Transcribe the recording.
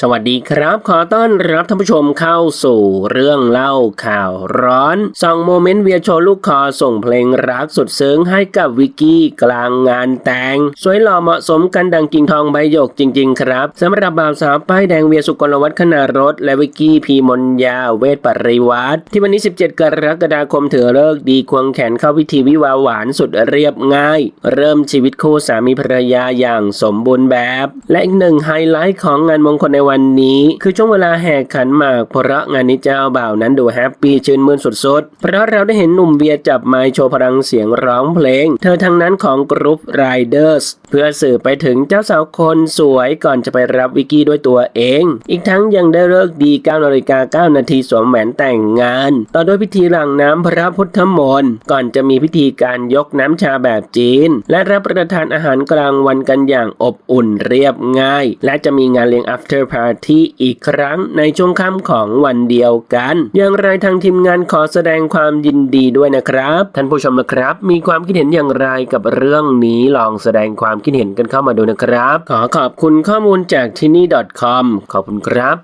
สวัสดีครับ ขอต้อนรับท่านผู้ชมเข้าสู่เรื่องเล่าข่าวร้อนส่องโมเมนต์เวียโชลูกคอส่งเพลงรักสุดซึ้งให้กับวิกกี้กลางงานแต่ง สวยหล่อเหมาะสมกันดังกิ่งทองใบหยกจริง ๆ ครับสำหรับบ่าวสาวป้ายแดงเวียสุกลวัฒน์ขนารถ และวิกกี้พีมนยาเวทปริวัตรที่วันนี้ 17 กรกฎาคมถือเลิกดีควงแขนเข้าพิธีวิวาหวานสุดเรียบง่าย เริ่มชีวิตคู่สามีภรรยาอย่างสมบูรณ์แบบ และอีกหนึ่งไฮไลท์ของงานมงคลในวันนี้ คือช่วงเวลาแห่ขันหมาก เพราะงานนี้เจ้าบ่าวนั้นดูแฮปปี้ชื่นมื่นสุดๆ เพราะเราได้เห็นหนุ่มเวียจับไมค์โชว์พลังเสียงร้องเพลง เธอทั้งนั้นของกรุ๊ปไรเดอร์สเพื่อสื่อไปถึงเจ้าสาวคนสวยก่อนจะไปรับวิกกี้ด้วยตัวเอง อีกทั้งยังได้เลิกดี9นาฬิกา9นาทีสวมแหวนแต่งงาน ต่อด้วยพิธีหลังน้ำพระพุทธมนต์ก่อนจะมีพิธีการยกน้ำชาแบบจีน และรับประทานอาหารกลางวันกันอย่างอบอุ่นเรียบง่าย และจะมีงานเลี้ยง after พาที่อีกครั้งในช่วงค่ำของวันเดียวกัน อย่างไรทางทีมงานขอแสดงความยินดีด้วยนะครับ ท่านผู้ชมนะครับ มีความคิดเห็นอย่างไรกับเรื่องนี้ลองแสดงความคิดเห็นกันเข้ามาดูนะครับ ขอขอบคุณข้อมูลจากที่นี่ .com ขอบคุณครับ